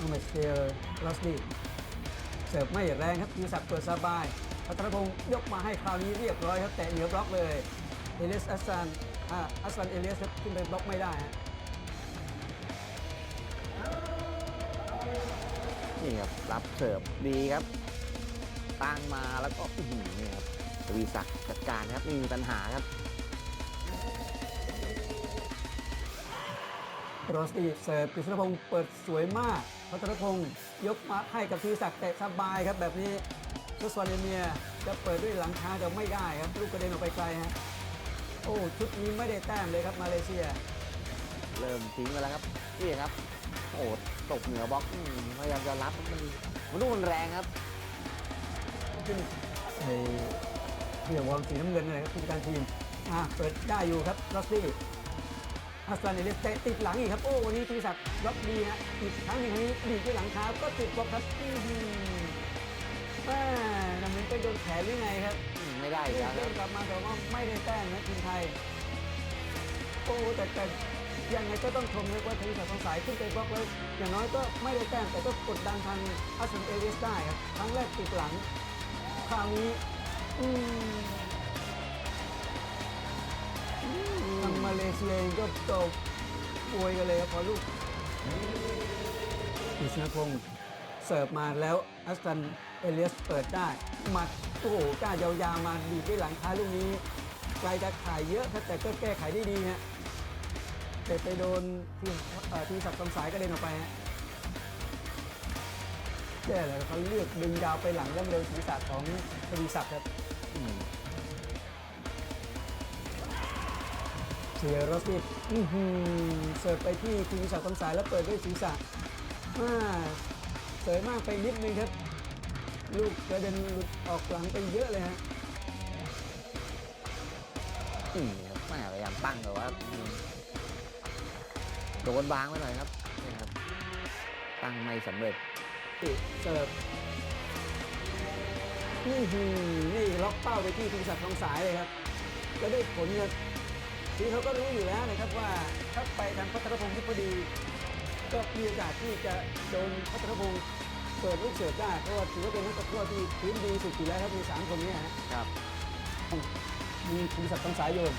โอเมสเตลลอสลีเสิร์ฟไม่แรงครับทีศักดิ์เปิดสบายพัทรพงศ์ยกมาให้คราวนี้เรียบร้อยครับ แต่เหนือบล็อกเลย เอเลียสอัสซันอ่าอัสซันเอเลียสครับขึ้นไปบล็อกไม่ได้ฮะนี่ครับ รับเสิร์ฟดีครับตั้งมาแล้วก็อื้อหือนี่ครับทวีศักดิ์จัดการครับไม่มีปัญหาครับโรสตีเสิร์ฟกฤษณพงศ์เปิดสวยมาก พัทรพงศ์ยกมาให้กับทีศักดิ์เตะสบายครับแบบนี้ชุดสวาเลเมียจะเปิดด้วยหลังเท้าแต่ไม่ได้ครับ ลูกกระเด็นออกไปไกลฮะโอ้ชุดนี้ไม่ได้แต้มเลยครับมาเลเซีย เริ่มทิ้งไปแล้วครับนี่ครับโอ้ตกเหนือบล็อกอืมพยายามจะรับมันมันลูกมันแรงครับขึ้นไอ้เพื่อวอร์มสีน้ำเงินอะไรครับผู้จัดการทีมอ่าเปิดได้อยู่ครับลอสซี่ อัสลานเอเลสเตะติดหลังอีกครับ โอ้วันนี้ธีรศักดิ์ล็อกดีฮะอีกครั้งหนึ่งครั้งนี้ดีดด้วยหลังเท้าก็ติดบล็อกครับอื้อหือแม่นั่นมันไปโดนแขนหรือไงครับอืมไม่ได้อีกเล่แล้วครับนกลับมาแต่ว่าไม่ได้แต้มนะทีมไทย โอ้แต่แต่ยังไงก็ต้องชมเลยว่าธีรศักดิ์สงสายขึ้นไปบล็อกแล้วอย่างน้อยก็ไม่ได้แต้มแต่ก็กดดันทางอัสลานเอเลสได้ครับครั้งแรกติดหลัง คราวนี้ อืมทาง มาเลเซียเองก็ตกป่วยกันเลยครับพอลูกกฤษณพงศ์เสิร์ฟมาแล้วอัสตันเอเลียสเปิดได้หมัดโอ้โหกล้ายาวๆมาดีดด้วยหลังท้ายลูกนี้ไกลจะขายเยอะแต่ก็แก้ไขได้ดีฮะแต่ไปโดนทีทีมศักดิ์คำสายก็เด็นออกไปฮะแย่เลยเขาเลือกดึงยาวไปหลังแล้วมาโดนศีรษะของทวีศักดิ์ครับ เสียรอสติดอื้อหือเสิร์ฟไปที่ทวีศักดิ์คำสายแล้วเปิดด้วยศีรษะอ่าเสยมากไปนิดนึงครับ ลูกกระเด็นหลุดออกหลังไปเยอะเลยฮะอืมครับแม่พยายามตั้งแต่ว่าอืมโดนบางไปหน่อยครับนี่ครับ ตั้งไม่สำเร็จติดเสิร์ฟอื้อหือนี่ล็อกเป้าไปที่ทวีศักดิ์คำสายเลยครับ ก็ได้ผลครับ ทีเขาก็รู้อยู่แล้วนะครับว่าถ้าไปทางพัทรพงศ์ที่พอดี ก็มีโอกาสที่จะโดนพัทรพงศ์เปิดลูกเสิร์ฟได้เพราะว่าถือว่าเป็นนักตะกร้อที่พื้นดีสุดอยู่แล้วครับมีสามคนเนี้ฮะครับมีคุณศักดิ์คำสายโยน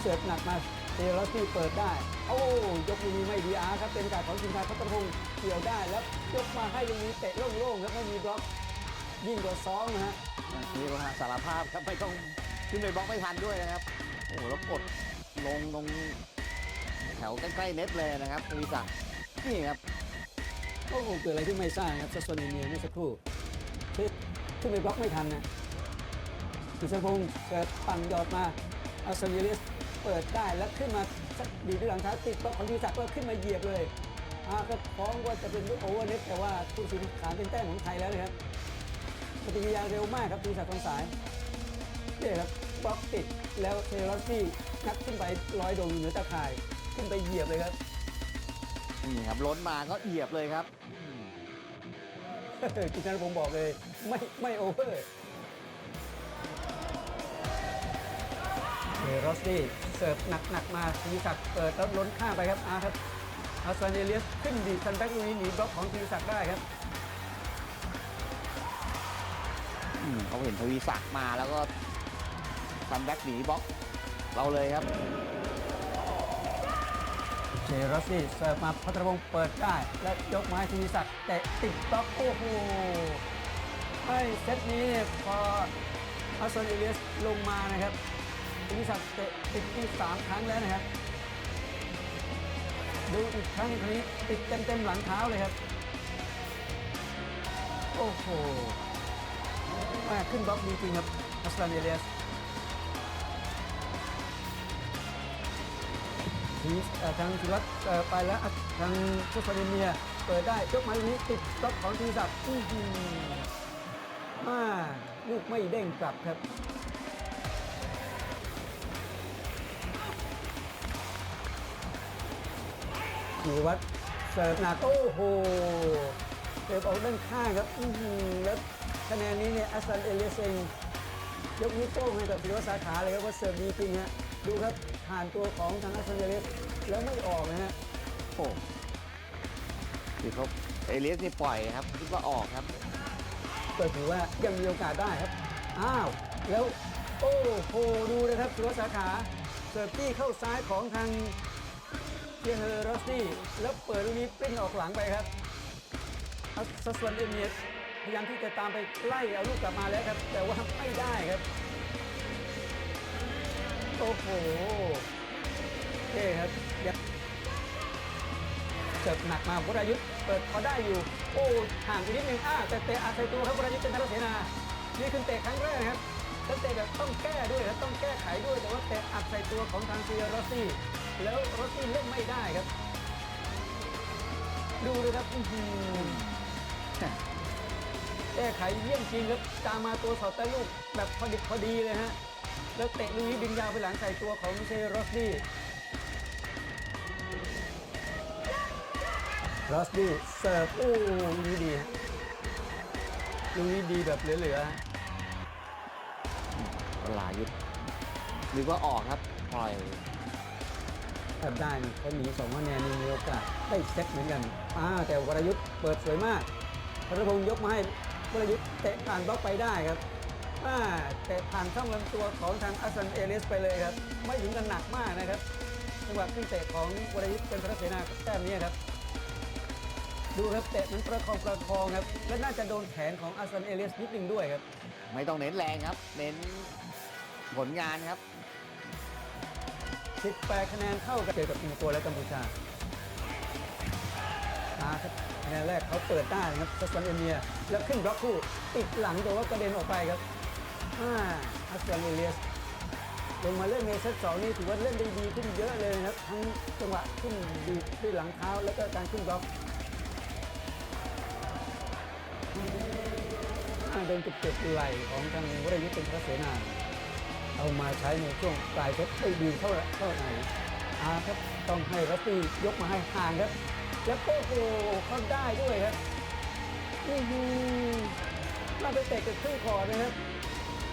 เสิร์ฟหนักมาเทเลสตี้เปิดได้ โอ้ยกลูกนี้ไม่ดีอาร์ครับเป็นการของทีมไทยพัทรพงศ์เกี่ยวได้แล้วยกมาให้ลูกนี้เตะโล่งๆครับไม่มีบล็อกยิ่งกว่าซ้อมนะฮะนี่ว่าสารภาพครับไม่ต้องขึ้นไปบล็อกไม่ทันด้วยนะครับโอ้โหแล้วกดลงตรงแถวใกล้ๆเน็ตเลยนะครับทวีศักนี่ครับโอ้โหเกิดอะไรที่ไม่ทราบครับซัสโซเนเนียเมื่อสักครู่ที่ขึ้นไปบล็อกไม่ทันนะกิษณพงศ์เกิดปั่นยอดมาอาซาเยลิสเปิดได้แล้วขึ้นมาสักดีด้วยหลังเท้าติดบล็อกของทีศักดิ์ก็ขึ้นมาเหยียบเลยอาก็ฟ้องว่าจะเป็นลูกโอเวอร์เน็ตแต่ว่าผู้สินขานเป็นแต้มของไทยแล้วนะครับปฏิกิริยาเร็วมากครับทีศักดิ์ทองสายเนี่ยครับ บล็อกติดแล้วเทเลอสซี่นัดขึ้นไปลอยโดงอยู่เหนือตาข่าย ขึ้นไปเหยียบเลยครับนี่ครับล้นมาก็เหยียบเลยครับกิจการผมบอกเลยไม่ไม่โอเวอร์เฮโรสตี้เสิร์ฟหนักหนักๆมาทีศักดิ์เปิดแล้วล้นข้ามไปครับอาครับอาซานเดเลียสขึ้นดีดคันแบ็กลูกนี้หนีบล็อกของทีศักดิ์ได้ครับอืมเขาเห็นทวีศักดิ์มาแล้วก็ คัมแบ็กหนีบล็อกเราเลยครับเฮโรสตี้เสิร์ฟมาพัทรพงศ์เปิดได้ และยกไม้ทีศักดิ์เตะติดบล็อกโอ้โหให้เซตนี้เนี่ยพออาซานเดเลียสลงมานะครับทีศักดิ์เตะติดที่สามครั้งแล้วนะครับดูอีกครั้งหนึ่งคราวนี้ติดเต็มๆหลังเท้าเลยครับโอ้โหแม่ขึ้นบล็อกดีจริงครับอัสลานเอเลียส เอ่อทางธีรัตน์เอ่อไปแล้วอะทางเชฟฟาเดเมียเปิดได้ยกมาลูกนี้ติดบล็อกของทีศักดิ์อื้อหืออ่าลูกไม่เด้งกลับครับ กีวัดเสิร์ฟหนักโอ้โหเสิร์ฟออกด้านข้างครับอื้อหือแล้วคะแนนนี้เนี่ยอัสซันเอเลเซงยกนิ้วโป้งให้กับศิริวัฒน์สาขาเลยครับว่าเสิร์ฟดีจริงฮะดูครับผ่านตัวของทางอัสซันเอเลียส แล้วไม่ออกนะฮะโอ้คือเขาเอเลียสนี่ปล่อยครับคิดว่าออกครับก็ถือว่ายังมีโอกาสได้ครับ อ้าว แล้วโอ้โหดูนะครับสุรสาขาเสิร์ฟที่เข้าซ้ายของทางเทียเฮอร์รอสตี้แล้วเปิดลูกนี้ปริ้นออกหลังไปครับอัสซัสวนเอเมียสพยายามที่จะตามไปไล่เอาลูกกลับมาแล้วครับ แต่ว่าไม่ได้ครับ โอ้โห เท่ครับเสิร์ฟหนักมาวรายุทธ์เปิดพอได้อยู่ โอ้ห่างไปนิดนึงอ้าแต่เตะอาศัยตัวครับวรายุทธ์เป็นทารเสนานี่คือเตะครั้งแรกครับแล้วเตะแบบต้องแก้ด้วยครับต้องแก้ไขด้วยแต่ว่าเตะอัดใส่ตัวของทางเซียโรสซี่แล้วโรสซี่เล่นไม่ได้ครับ ดูเลยครับอืแก้ไขเยี่ยมจริงครับตามมาตัวสอดแต่ลูกแบบพอดิบพอดีเลยฮะแล้วเตะลูกนี้ดึงยาวไปหลังใส่ตัวของเซโรสซี่ โรสซี่เสิร์ฟโอ้ลูกนี้ดีฮะลูกนี้ดีแบบเหลือๆฮะเวลายุดนึกว่าออกครับปล่อยทำได้นี่เขาหนีสองคะแนนนี่มีโอกาสได้เซตเหมือนกันอ่าแต่วรยุทธ์เปิดสวยมากพระพงศ์ยกมาให้วรยุทธ์เตะผ่านบล็อกไปได้ครับอ่าเตะผ่านช่องลำตัวของทางอัสซันเอเลสไปเลยครับ ไม่ถึงกันหนักมากนะครับจังหวะขึ้นเตะของวรยุทธ์เป็นพระเสนาแต้มนี้ครับ ดูครับเตะเหมันประคองประคองครับ และน่าจะโดนแขนของอัสซันเอเลสนิดนึงด้วยครับ ไม่ต้องเน้นแรงครับ เน้นผลงานครับ 18 คะแนนเท่ากับเจอกับสิงคโปร์และกัมพูชามาครับคะแนนแรกเขาเปิดได้นะครับซัสซันเอเมีย แล้วขึ้นบล็อกคู่ติดหลังแต่ว่ากระเด็นออกไปครับอ่าอัสซันเอเลียสลงมาเล่นในเซตสองนี่ถือว่าเล่นได้ดีขึ้นเยอะเลยนะครับ ทั้งจังหวะขึ้นดีดด้วยหลังเท้าแล้วก็การขึ้นบล็อก อ่าโดนจุดเจ็บไหล่ของทางวรยุทธ์เป็นพระเสนาเอามาใช้ในช่วงปลายเซตได้ดีเท่าเท่าไหร่อาครับต้องให้รัสตี้ยกมาให้ห่างครับ แล้วโอ้โหเขาได้ด้วยครับนี่คือน่าไปเตะกับครึ่งคอร์ดนะครับ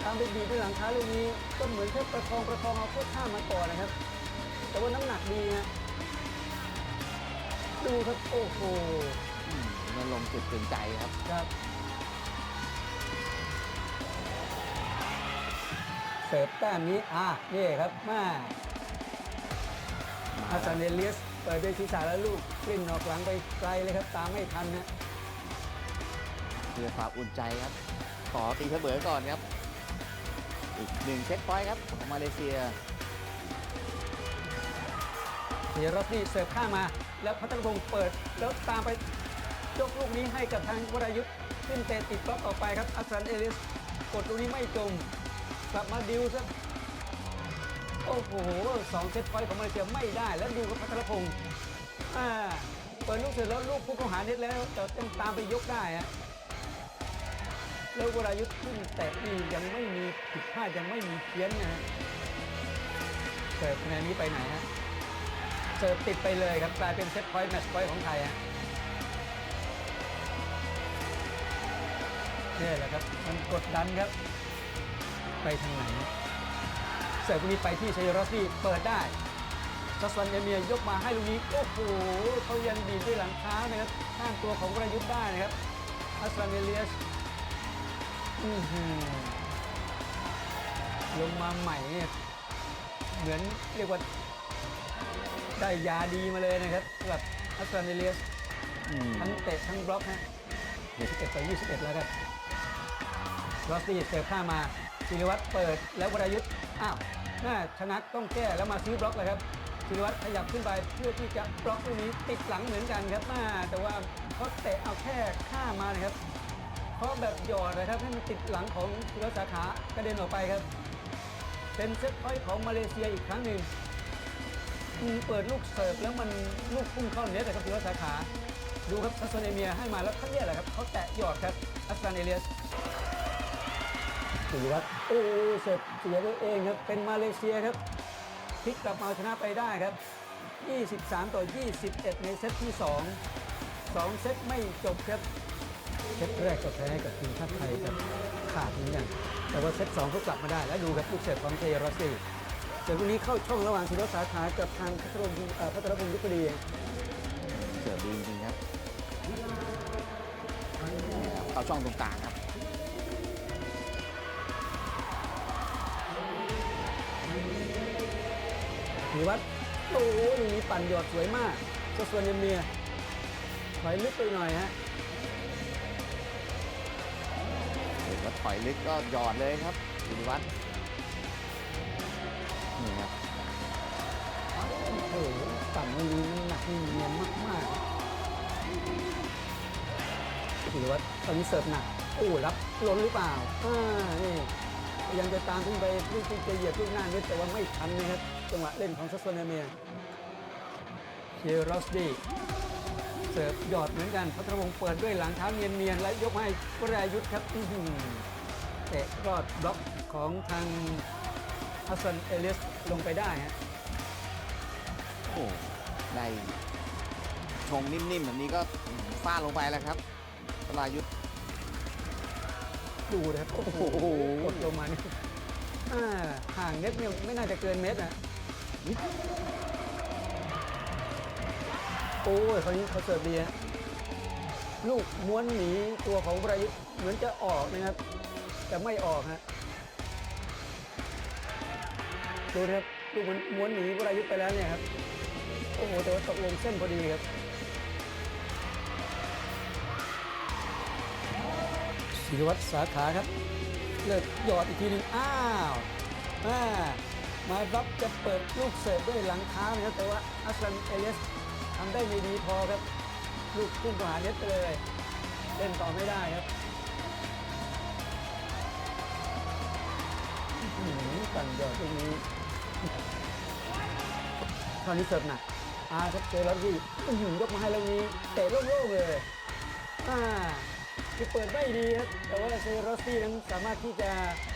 ตามไปบีบไปหลังเท้าลูกนี้ก็เหมือนแค่ประคองประคองเอาเข้าข้ามมาก่อนนะครับ แต่ว่าน้ำหนักดีนะดูครับโอ้โหอืมมันลงจุดเตือนใจครับครับ เสิร์ฟแต้มนี้อะนี่ครับมาอาซันเดเลียสเปิดด้วยศีรษะแล้วลูกกลิ้นออกหลังไปไกลเลยครับ ตามไม่ทันนะเพื่อความอุ่นใจครับ ขอตีเสมอก่อนครับ อีกหนึ่งเซตพอยต์ครับของมาเลเซียเสียรอบนี่เสิร์ฟข้ามมาแล้วพัทรพงศ์เปิด แล้วตามไปยกลูกนี้ให้กับทางวรายุทธ์ขึ้นเตะติดบล็อกออกไปครับอัสซันเอลิสกดลูกนี้ไม่จม กลับมาดิวซะโอ้โหสองเซตพอยต์ของมาเลเซียไม่ได้แล้วดูกับพัทรพงศ์อ่าเปิดลูกเสร็จแล้วลูกผู้เข้าหาเน็ตแล้วแต่ต้องตามไปยกได้ฮะแล้ววรายุทธ์ขึ้นแตะนี่ยังไม่มีผิดพลาดยังไม่มีเพี้ยนนะฮะเสิร์ฟคะแนนนี้ไปไหนฮะเสิร์ฟติดไปเลยครับกลายเป็นเซตพอยต์แมตช์พอยต์ของไทยฮะนี่แหละครับมันกดดันครับ ไปทางไหน เสิร์ฟลูกนี้ไปที่ชัยรอสซี่เปิดได้ซัสซันเอเมียยกมาให้ลูกนี้โอ้โหเขายังดีดด้วยหลังเท้านะครับข้างตัวของวรายุทธ์ได้นะครับอัสลามเอเลียสอื้อหือลงมาใหม่เนี่ยเหมือนเรียกว่าได้ยาดีมาเลยนะครับสำหรับอัสซานเนเลียสอืมทั้งเตะทั้งบล็อกฮะ21ต่อ21แล้วครับรอสตี้เสิร์ฟข้ามมา ศิริวัตรเปิดแล้ววรายุทธ์อ้าวน่าชนะต้องแก้แล้วมาซื้อบล็อกเลยครับศิริวัตรขยับขึ้นไปเพื่อที่จะบล็อกลูกนี้ติดหลังเหมือนกันครับมาแต่ว่าเขาเตะเอาแค่ข้ามมานะครับเพราะแบบหยอดนะครับให้มันติดหลังของธีรสาขากระเด็นออกไปครับเป็นเซตพอยต์ของมาเลเซียอีกครั้งหนึ่งเปิดลูกเสิร์ฟแล้วมันลูกพุ่งเข้าเน็ตนะครับธีรสาขาดูครับซัสซานเอเมียให้มาแล้วเขาเนี่ยแหละครับเขาแตะหยอดครับอัสซานเอเลียส สีวัตรโอ้เสิร์ฟเสียตัวเองครับเป็นมาเลเซียครับพลิกกลับมาเอาชนะไปได้ครับ 23 ต่อ 21 ในเซตที่ 2 2 เซตไม่จบครับเซตแรกก็แพ้ให้กับทีมชาติไทยครับขาดเหมือนกันแต่ว่าเซตสองก็กลับมาได้แล้วดูครับลูกเสิร์ฟของเทรอสซี่เสิร์ฟลูกนี้เข้าช่องระหว่างธีรสาขากับทางพัทรพงศ์เอ่อพัทรพงศ์ยุพดีเสือดีจริงๆครับ เข้าช่องตรงกลางครับ ถือว่าโอ้โหลูกนี้ปั่นหยอดสวยมากซาสวาเนเมียถอยลึกไปหน่อยฮะเห็นว่าถอยลึกก็หยอดเลยครับสิริวัตรนี่ครับโอ้โหปั่นลูกนี้หนักนี่เนียนมากๆถือว่าตอนนี้เสิร์ฟหนักโอ้รับล้นหรือเปล่าอ่านี่พยายามจะตามขึ้นไปลูกที่จะเหยียบลูกหน้านิดแต่ว่าไม่ทันนะครับ จังหวะเล่นของซัสโซเนเมียเชรอสดีเสิร์ฟหยอดเหมือนกันพัทรวงศ์เปิดด้วยหลังเท้าเนียนๆ และยกให้วรายุทธครับอื้อหือเตะรอดบล็อกของทางฮัสซันเอเลียสลงไปได้ฮะโอ้ได้ชงนิ่มๆแบบนี้ก็ฟาดลงไปแล้วครับสรายุทธดูนะครับโอ้โหโอ้โหกดลงมานี่อ่าห่างเน็ตเนี่ยไม่น่าจะเกินเมตรนะ โอ้ยคราวนี้เขาเสิร์ฟดีฮะลูกม้วนหนีตัวของวรายุทธ์เหมือนจะออกนะครับ แต่ไม่ออกฮะดูนะครับลูกมันม้วนหนีวรายุทธ์ไปแล้วเนี่ยครับโอ้โหแต่ว่าตกลงเส้นพอดีครับศิริวัตรสาขาครับ เลิกหยอดอีกทีหนึงอ้าวมา มารับจะเปิดลูกเสิร์ฟด้วยหลังเท้านะครับแต่ว่าอัสลันเอเลสทำได้ไม่ดีพอครับ ลูกพุ่งเข้าหาเน็ตไปเลยเล่นต่อไม่ได้ครับอื้อหือปั่นหยอดตรงนี้คราวนี้เสิร์ฟหนักอาครับเจอแล้วที่อื้อหือยกมาให้แล้วนี้เตะโล่งๆเลยอ่าคือเปิดไม่ดีครับแต่ว่าเซโรสซี่นั้นสามารถที่จะ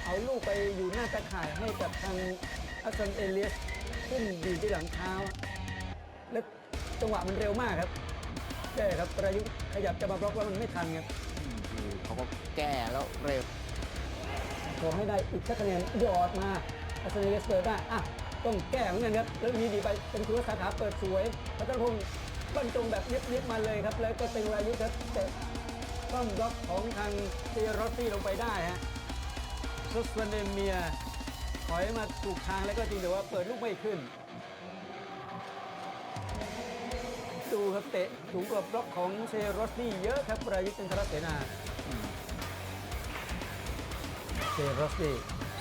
เอาลูกไปอยู่หน้าตะข่ายให้กับทาง อัสซันเอเลียสขึ้นดีที่หลังเท้า และจังหวะมันเร็วมากครับใช่ครับประยุทธ์ขยับจะมาบล็อกแล้วมันไม่ทันครับคือเขาก็แก้แล้วเร็วขอให้ได้อีกสักคะแนนหยอดมาอัสซันเอเลียสเปิดได้อะต้องแก้เหมือนกันครับแล้วมีดีไปเป็นคุณสาขาเปิดสวยพัทรพงศ์บรรจงแบบเย็บๆมาเลยครับ แล้วก็เป็นวายุทธ์ครับแต่ป้อมบล็อกของทางเซโรสซี่ลงไปได้ฮะซุสวันเดเมีย ถอยมาถูกทางแล้วก็จริงแต่ว่าเปิดลูกไม่ขึ้น ดูครับเตะถูกกับบล็อกของเซโรสซี่เยอะครับวรายุทธ์จันทรเสนาเซโรสซี่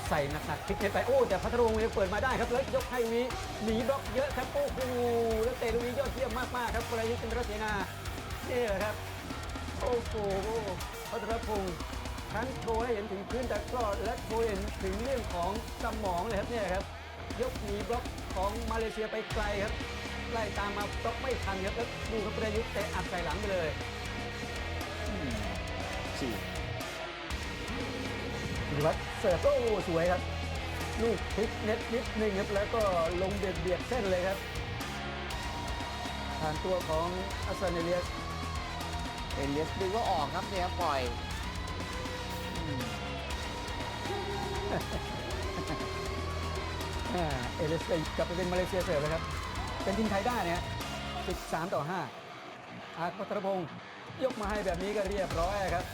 ใส่หนักๆพลิกเน็ตไปโอ้แต่พัทรวงศ์ยังเปิดมาได้ครับแล้วยกให้วีหนีบล็อกเยอะครับโอ้โหแล้วเตะลูกนี้ยอดเยี่ยมมากๆครับวรายุทธ์จันทรเสนาเนี่แหละครับโอ้โหพัทรพงศ์ ทั้งโชว์ให้เห็นถึงพื้นตะกร้อและโชว์ให้เห็นถึงเรื่องของสมองเลยครับเนี่ยครับ ยกหนีบล็อกของมาเลเซียไปไกลครับ ไล่ตามมาบล็อกไม่ทันครับแล้วดูครับประยุทธ์เตะอัดใส่หลังไปเลยฉีกหรือว่าเสิร์ฟโอ้สวยครับ ลูกพลิกเน็ตนิดนึงครับแล้วก็ลงเบียดเบียดเส้นเลยครับผ่านตัวของอัสซานเอเลียสเอเลียสดึงก็ออกครับเนี่ยครับปล่อย เอเลียสกลับไปเป็นมาเลเซียเสิร์ฟเลยครับ เป็นทีมไทยได้เนี่ย13ต่อ5อาร์ตพัทรพงศ์ยกมาให้แบบนี้ก็เรียบร้อยครับ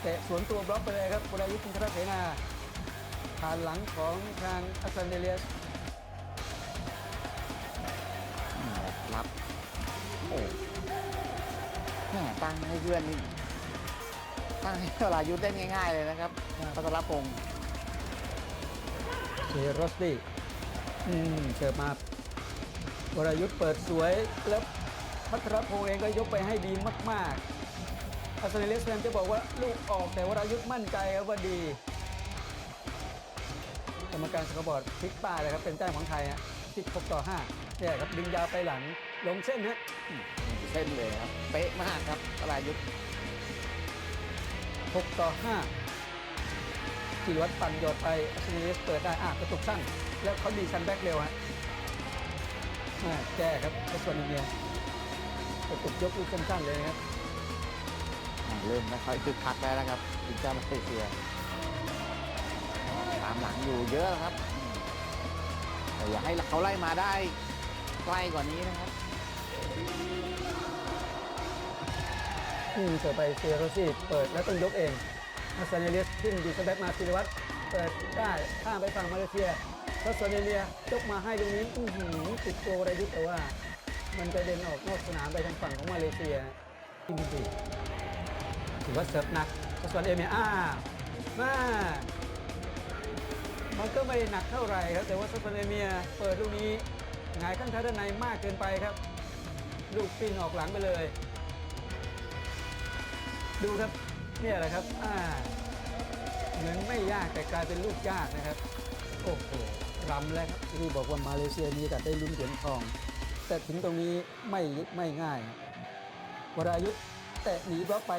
เตะสวนตัวบล็อกไปเลยครับวรายุทธ์อินทรเสนาผ่านหลังของทางอัสซานเอเลียสอืมรับโอ้แม่ตั้งให้เพื่อนนี่ตั้งให้เวลายุทธได้ง่าย ๆ เลยนะครับพัทรพงศ์ เชโรสตี้อืมเสิร์ฟมาวรยุทธ์เปิดสวยแล้วพัทรพงศ์เองก็ยกไปให้ดีมากๆอัสเซนเลสแมนจะบอกว่าลูกออกแต่วรยุทธ์มั่นใจครับว่าดี กรรมการสกอร์บอร์ดพลิกป้ายเลยครับเป็นแต้มของไทยฮะ16ต่อ5เนี่ยครับดึงยาวไปหลังลงเส้นฮะเส้นเลยครับ เป๊ะมากครับวรายุทธ6ต่อ5 จิรวัตรปั่นหยอดไปอัสเซนเลสเปิดได้อะกระตุกสั้น แล้วเขาดีซันแบ็กเร็วฮะอ่าแก้ครับกระส่วนอีกเนี่ยกระตุกยกลูกสั้นๆเลยนะครับอ่าเริ่มไม่ค่อยคึกคักแล้วนะครับทีมชาติมาเลเซียตามหลังอยู่เยอะครับแต่อย่าให้เขาไล่มาได้ใกล้กว่านี้นะครับนอืมเสิร์ฟไปเซโรซี่เปิดแล้วต้องยกเอง ฮัสซาเอเลียสขึ้นดีสแบ็กมาศิรวัตรเปิดได้ข้ามไปฝั่งมาเลเซียฮัสซานเอเลียยกมาให้ตรงนี้อื้อหือติดโกอะไรยุทธแต่ว่า มันกระเด็นออกนอกสนามไปทางฝั่งของมาเลเซียจริงๆถือว่าเสิร์ฟหนักฮัสซานเอเมียอ้ามามันก็ไม่หนักเท่าไหร่ครับแต่ว่าซัสซานเอเมียเปิดลูกนี้หงายข้างท้ายด้านในมากเกินไปครับ ลูกปิ้นออกหลังไปเลย ดูครับ เนี่ยแหละครับอ่าเหมือนไม่ยากแต่กลายเป็นลูกยากนะครับ โอ้โหรำแล้วครับที่บอกว่ามาเลเซียมีแต่ได้ลุ้นเหรียญทอง แต่ถึงตรงนี้ไม่ไม่ง่ายครับวรายุทธ์แตะหนีบล็อกไป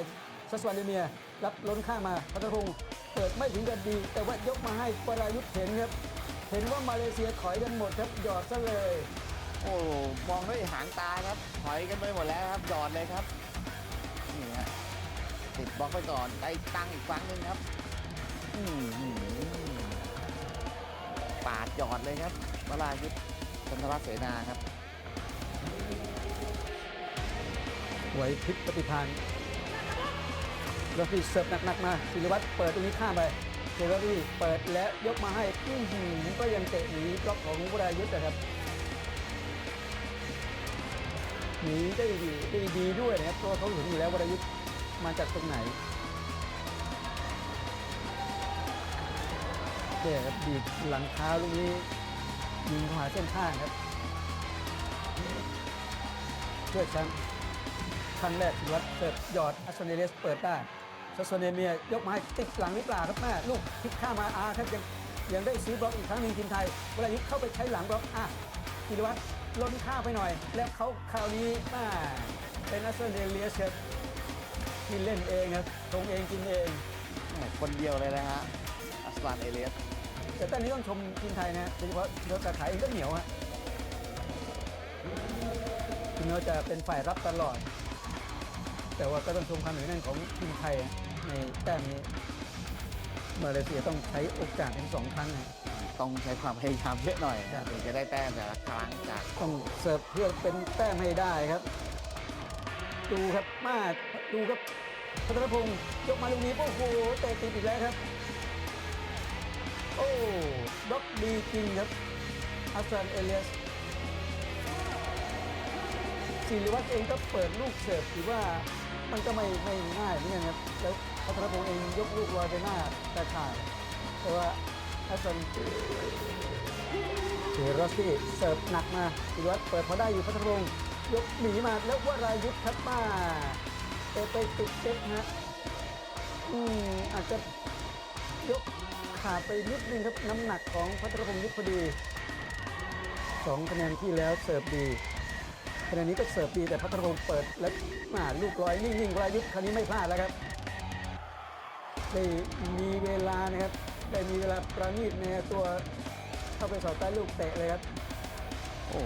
ซัสวานเดเมีย รับล้นข้ามมาพัทรพงศ์เปิดไม่ถึงกับดี แต่ว่ายกมาให้วรายุทธ์เห็นครับ เห็นว่ามาเลเซียถอยกันหมดครับหยอดซะเลย โอ้มองด้วยหางตาครับถอยกันไปหมดแล้วครับหยอดเลยครับนี่ฮะ ติดบล็อกไปก่อนได้ตั้งอีกครั้งหนึ่งครับปาดหยอดเลยครับวรายุทธจันทรเสนาครับไหวพริบปฏิภาณแล้วพี่เสิร์ฟหนักๆมาศิริวัตรเปิดตรงนี้ข้ามไปเซเวอรี่เปิดและยกมาให้อื้อหือก็ยังเตะหนีบล็อกของวรายุทธ์นะครับหนีได้ดีได้ดีด้วยนะครับเพราะว่าเขาเห็นอยู่แล้ววรายุทธ์ มาจากตรงไหนเด็ครับดีดหลังเท้าลูกนี้ยิงข้าหาเส้นข้างครับเพื่อแชมป์ครั้งแรกวัดเสิร์ฟหยอดอัสเนเลสเปิดได้ซัสเนเมียยกมาให้ติดหลังหรือเปล่าครับแม่ลูกพลิกข้ามมาอาครับยังยังได้ซื้อบล็อกอีกครั้งหนึ่งทีมไทยเวลายุทเข้าไปใช้หลังบล็อกอะกิรวัตรล้นข้ามไปหน่อย แล้วเขาคราวนี้แมาเป็นอัสเนเลสครับ ที่เล่นเองครับทงเองกินเองแหม่คนเดียวเลยนะฮะอัสลานเอเลียสแต่ตอนนี้ต้องชมทีมไทยนะโดยเฉพาะโดยการขายเองก็เหนียวฮะถึงแม้ว่าจะเป็นฝ่ายรับตลอด แต่ว่าก็ต้องชมความเหนียวแน่นของทีมไทยในแต้มนี้มาเลเซียต้องใช้โอกาสถึงสองครั้งนะ ต้องใช้ความพยายามเยอะหน่อยครันะบถึงจะได้แต้มแต่ละครั้งจากต้องเสิร์ฟเพื่อเป็นแต้มให้ได้ครับ ดูครับมา ดูครับพัทรพงศ์ยกมาลูกนี้โอ้โหเตะติดอีกแล้วครับ โอ้บล็อกดีจริงครับอัสซันเอเลียสศิริวัตรเองก็เปิดลูกเสิร์ฟถือว่ามันก็ไม่ไม่ง่ายเหมือนกันครับแล้วพัทรพงศ์เองยกลูกลอยไปหน้าตาข่ายแต่ว่าอัสซันเซโรซี่เสิร์ฟหนักมาศิริวัตรเปิดพอได้อยู่พัทรพงศ์ยกหนีมาแล้ววรายุทธครับมา เตะไปติดเซตฮะอืมอาจจะยกขาไปนิดนึงครับน้ำหนักของพัทรพงศ์ยุทธพอดีสองคะแนนที่แล้วเสิร์ฟดีคะแนนนี้ก็เสิร์ฟดีแต่พัทรพงศ์เปิดแล้วมาลูกลอยนิ่งๆวรายุทธ์คราวนี้ไม่พลาดแล้วครับได้มีเวลานะครับได้มีเวลาประณีตในตัวเข้าไปสอดใต้ลูกเตะเลยครับโอ้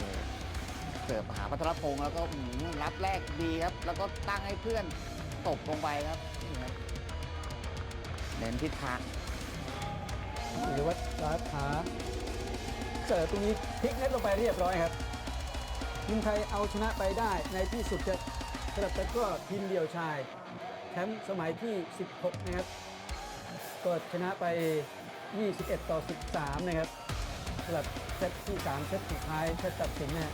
เสิร์ฟหาพัทรพงศ์แล้วก็หือรับแรกดีครับ แล้วก็ตั้งให้เพื่อนตบลงไปครับเน้นทิศทางหรือว่าสาขาเสิร์ฟตรงนี้พลิกเน็ตลงไปเรียบร้อยครับทีมไทยเอาชนะไปได้ในที่สุดจะสำหรับตะกร้อทีมเดี่ยวชายแชมป์สมัยที่ 16 นะครับก็ชนะไป 21 ต่อ 13 นะครับสำหรับเซตที่ 3 เซตสุดท้ายเซตตัดสินนะฮะ